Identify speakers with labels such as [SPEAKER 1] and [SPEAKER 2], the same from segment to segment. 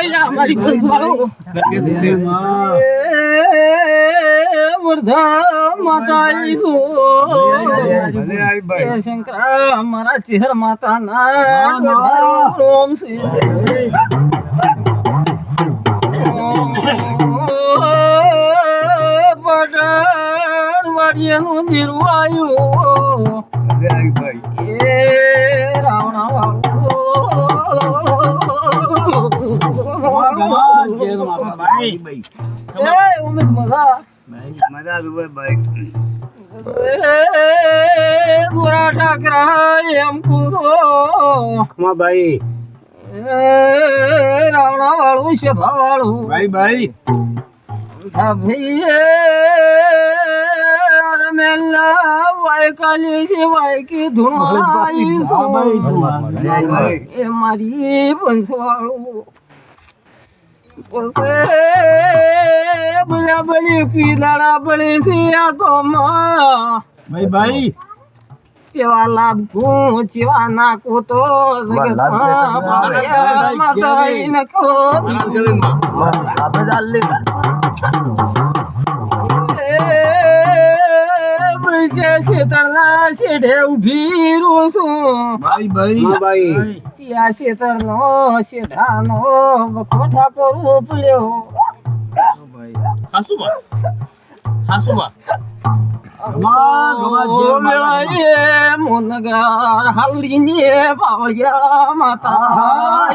[SPEAKER 1] અલ્યા, મારી બંધવાળો. એ વૃદ્ધા માતાજી છો. એ શંકરા, મારા ચેહર માતાના ગઢા રોમ છે. પટણ વાડિયાનું આવ્યું. એ વાળું. એ ઉમેદ મજા ગોરા ઠાકરા એમ કૂદો
[SPEAKER 2] ભાઈ.
[SPEAKER 1] રાવણા વાળું
[SPEAKER 2] ભાઈ ભાઈ.
[SPEAKER 1] ભાઈ ધુણાઈ એ મારી બંસવાળું બળી પીલાડા બળી છે આ ગોમાં
[SPEAKER 2] ભાઈ ભાઈ
[SPEAKER 1] ચેવા લાભું ચેવા નાખું તો શેતળના શેઢે ઊભી રહું છું
[SPEAKER 2] ભાઈ ભાઈ ભાઈ
[SPEAKER 1] ચિયા શેતળનો શેઢાનો વખોઠા ઓ મેળાએ મોનગર હાલડીને પાવળિયા માતા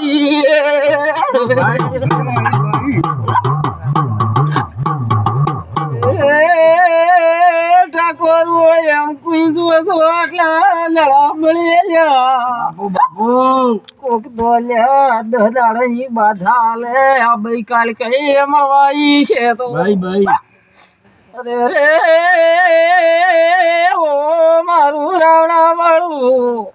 [SPEAKER 1] કુંજુ છો એટલે લડા મળ્યા કોક બોલ્યા દદાડની બાધા લે આ બઈ કાલ કઈ મળવાઈ છે તો.
[SPEAKER 2] ભાઈ ભાઈ.
[SPEAKER 1] અરે રે ઓ મારું રાવણા વાળું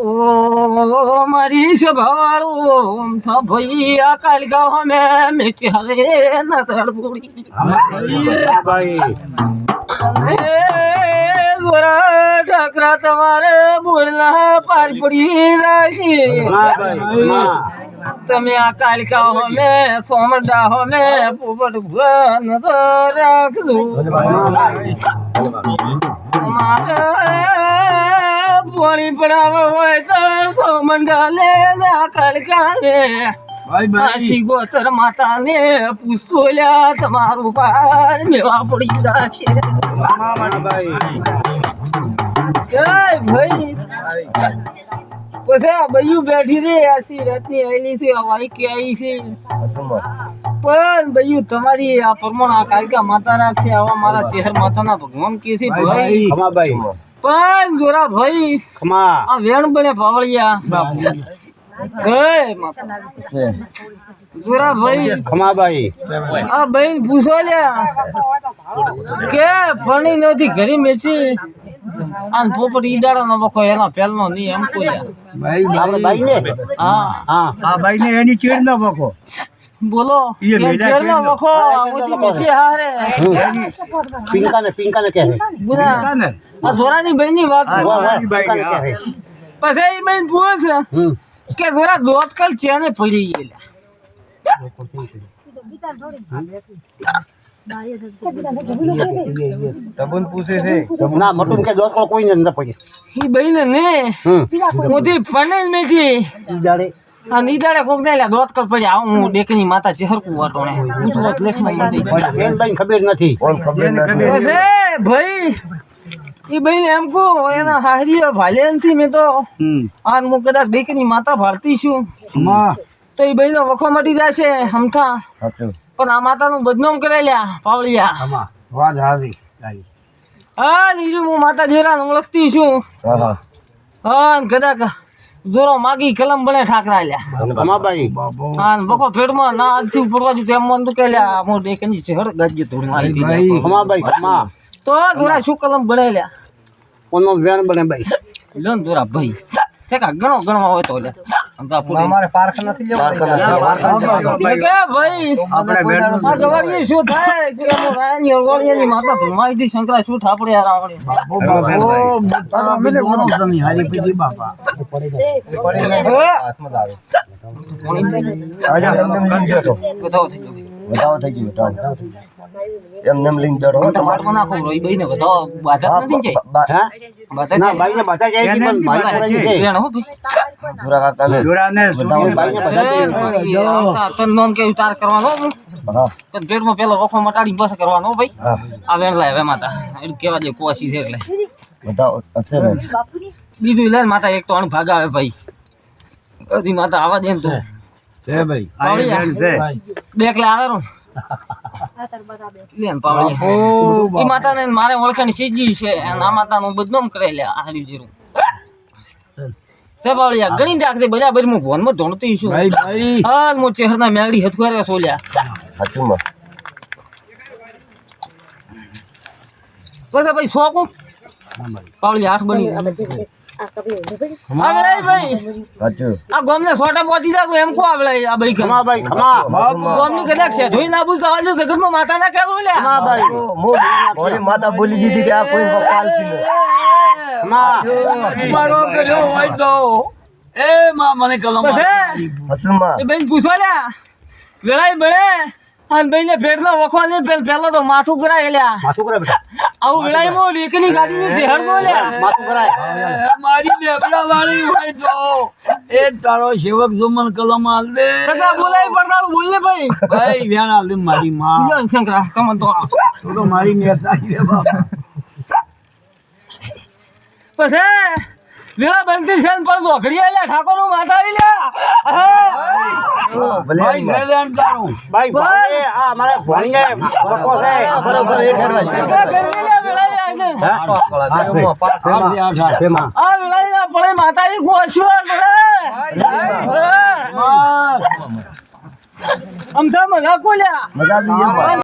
[SPEAKER 1] ઓ મારી સભાળું ભાઈ આ મેચી હાલે ન તડબુડી
[SPEAKER 2] ભાઈ
[SPEAKER 1] એ ગોરા ઠાકરા તમારે બોલના પાર પડી રાશી તમે આ કાલિકા હોમે સોમડા હોમે પોપટ ભગવાન તો રાખજો તમારે પાણી પડાવ હોય તો સોમંડા લે ના કાલિકા લે
[SPEAKER 2] ભાઈ
[SPEAKER 1] કાશી ગોતર માતા ને પૂછતો લ્યા તમારું પાર મેવા પડી જશે જય ભાઈ પછી બૈયું બેઠી રે આસી રાતની આવેલી છે હવાઈ કે આવી છે પણ બૈયું તમારી આ પરમાણ આ કાલિકા માતા છે આવા મારા ચહેર માતાના ભગવાન કે છે ભાઈ. પણ જોરા ભાઈ આ વેણ બને પાવળિયા હે માતા. જોરા ભાઈ. આ બહેન પૂછો લ્યા. કે ફણી નથી ઘરી મેચી. આન પોપટ ઈડાળા નો બખો એના પેલનો નહીં એમ કોઈ હા.
[SPEAKER 2] આ ભાઈ ને એની ચીડ ના બકો
[SPEAKER 1] બોલો ઓથી મેચી હારે. બુરા
[SPEAKER 2] ને
[SPEAKER 1] આ જોરાની બહેનની વાત પછી બહેન પૂછે કે દોત દોસ્કલ ચેને ફરી ગયેલા.
[SPEAKER 2] તબન પૂછે છે.
[SPEAKER 3] ના મટુન કે દોસ્ત કોઈ ને નથી પડી
[SPEAKER 1] ઈ બહેન ને ઓથી ફણી નથી
[SPEAKER 3] જાડે
[SPEAKER 1] આ નીદાળે કોક ને લ્યા દોત કર પડી આવું હું ડેકની માતા ચેહરકું વાટોણે પૂછવો તો લેખમાં મંડી
[SPEAKER 3] બેન ખબર નથી.
[SPEAKER 2] ખબર
[SPEAKER 1] અરે ભાઈ ઈ બેન એમ કહો એના ભાલે નથી મેં તો આ હું કદાચ બેકની માતા ભારતી છું. તો એ બેનો વખો મટી જશે હમથા. પણ આ માતાનું બદનામ કરેલ્યા પાવળિયા.
[SPEAKER 2] વાત આવી
[SPEAKER 1] હા નીજુ હું માતા જેરા ઓળખતી છું. હા કદાચ જોરો માગી કલમ બને ઠાકરા લ્યા. હા બકો પેટમાં ના આજથી ઉપર બાજુ તેમ મન તો કે લ્યા મારી તો જોરા શું કલમ બને લ્યા
[SPEAKER 3] કોનો વેણ બને ભાઈ?
[SPEAKER 1] લો ને જોરા ભાઈ. ચકા ગણો ગણવા હોય તો લ્યા
[SPEAKER 2] અમારે પાર્ક નથી
[SPEAKER 1] ભાઈ
[SPEAKER 2] આપણે
[SPEAKER 1] શું થાય? માતા ધોમાઈ દી શંકરા શું ઠાપડે યાર આવડે? બતાવો થઈ ગયો
[SPEAKER 4] એમ લિંક બેઠો
[SPEAKER 1] ટમાટમાં નાખો રોઈ બઈને તો બાધા નથી જાય.
[SPEAKER 3] હા?
[SPEAKER 1] બાધા
[SPEAKER 3] ના ભાઈને બધા જાય છે પણ મારી કરાવી છે.
[SPEAKER 1] વેણ હો ભાઈ
[SPEAKER 4] પૂરા કાકાને
[SPEAKER 2] જોડાને
[SPEAKER 3] ભાઈને બધા
[SPEAKER 1] એ
[SPEAKER 3] જાય.
[SPEAKER 1] ભાઈ, આવતા તન નોમ કે ઉતાર કરવાનો હો.
[SPEAKER 4] હા.
[SPEAKER 1] તો પેટમાં પેલો વખો મટાડી બસ કરવાનો ભાઈ. આ વેણ લાય હવે માતા. એ કેવા દે કોસી છે એટલે.
[SPEAKER 4] બધા હશે ને?
[SPEAKER 1] બીજું લે માતા એક તો અણ ભાગ આવે ભાઈ. કદી માતા આવા દે ને તો.
[SPEAKER 2] છે ભાઈ
[SPEAKER 1] પાવડિયા.
[SPEAKER 2] છે.
[SPEAKER 1] બે એકલા આવે લે પાવડિયા. ઈ માતાને મારે ઓળખાણી સીજી છે અને આ માતાનું બદનામ કરે લે આર્યું જીરું. સે પાવડિયા ગણી રાખજે બરાબર હું ભોનમાં ધોણતી છું.
[SPEAKER 2] ભાઈ ભાઈ.
[SPEAKER 1] હા હું ચહેરના મેળી હથવારે સોલ્યા.
[SPEAKER 4] હાચુમાં.
[SPEAKER 1] બસ ભાઈ શોખ પાવળી આઠ બની વેળાઈ ભાઈ આ ગોમને સોટા પહોંચી જા એમ કો આવડે આ ભાઈ
[SPEAKER 3] ખમા ભાઈ ખમા.
[SPEAKER 1] ગોમની કદાચ છે ધોઈ ના બોલતા હાલ જગતમાં માતા ના કેવું લે
[SPEAKER 3] ખમા ભાઈ.
[SPEAKER 4] મોરી માતા બોલી દીધી કે આ કોઈ કાલથી
[SPEAKER 3] ખમા.
[SPEAKER 2] મારો કર્યો હોય તો. એ માં મને કલમ
[SPEAKER 1] પછી? બેન પૂછો લ્યા. વેળાઈ બળે અને ભાઈ ને પેટનો વખવા ને પેલ પેલો તો માથું કરાય લ્યા.
[SPEAKER 3] માથું કરાય બેટા
[SPEAKER 1] આવું વિલાય મો એકની ગાડી ની શહેર મો લ્યા
[SPEAKER 3] માથું કરાય
[SPEAKER 2] મારી લેબડા વાળી હોય તો. એ તારો સેવક જોમન કલમ આલ દે
[SPEAKER 1] સગા બોલાય પડતા બોલ ને ભાઈ.
[SPEAKER 2] ભાઈ વ્યાણ આલ દે મારી માં.
[SPEAKER 1] લ્યો શંકરા કમન તો
[SPEAKER 2] તો મારી નેતા દે બાપ.
[SPEAKER 1] પછી વેળા બંધી છે ને પર દોખડી આલ્યા ઠાકોરનું માથા આવી લ્યા.
[SPEAKER 2] ભાઈ સેદાન તારું
[SPEAKER 3] ભાઈ ભાઈ આ મારે ભણીએ બકો છે
[SPEAKER 4] બરોબર એ ખેડવા છે.
[SPEAKER 1] શંકરા ફેરવી લ્યા વેળાઈ આઈને.
[SPEAKER 3] શેમાં?
[SPEAKER 1] આ વેળાઈ ના પડે માતાજી ગોશ્યો પડે
[SPEAKER 2] માં
[SPEAKER 1] મજા કોલ્યા
[SPEAKER 4] મજા આવી